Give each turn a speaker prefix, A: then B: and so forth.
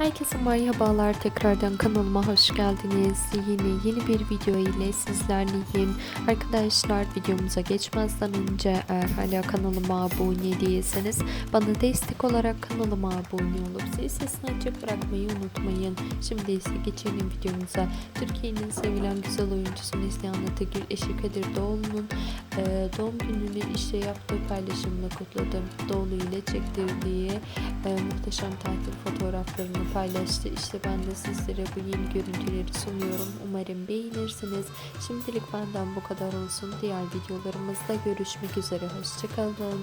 A: Herkese merhabalar tekrardan kanalıma hoş geldiniz. Yeni yeni bir video ile sizlerleyim. Arkadaşlar videomuza geçmezden önce eğer hala kanalıma abone değilseniz bana destek olarak kanalıma abone olup zil sesini açık bırakmayı unutmayın. Şimdi ise geçelim videomuza. Türkiye'nin sevilen güzel oyuncusu Neslihan Atagül eşi Kadir Doğulu'nun e, doğum gününü işte yaptığı paylaşımla kutladı. Doğulu ile çektirdiği e, muhteşem tatil fotoğraflarını paylaştı. İşte ben de sizlere bu yeni görüntüleri sunuyorum. Umarım beğenirsiniz. Şimdilik benden bu kadar olsun. Diğer videolarımızda görüşmek üzere. Hoşçakalın.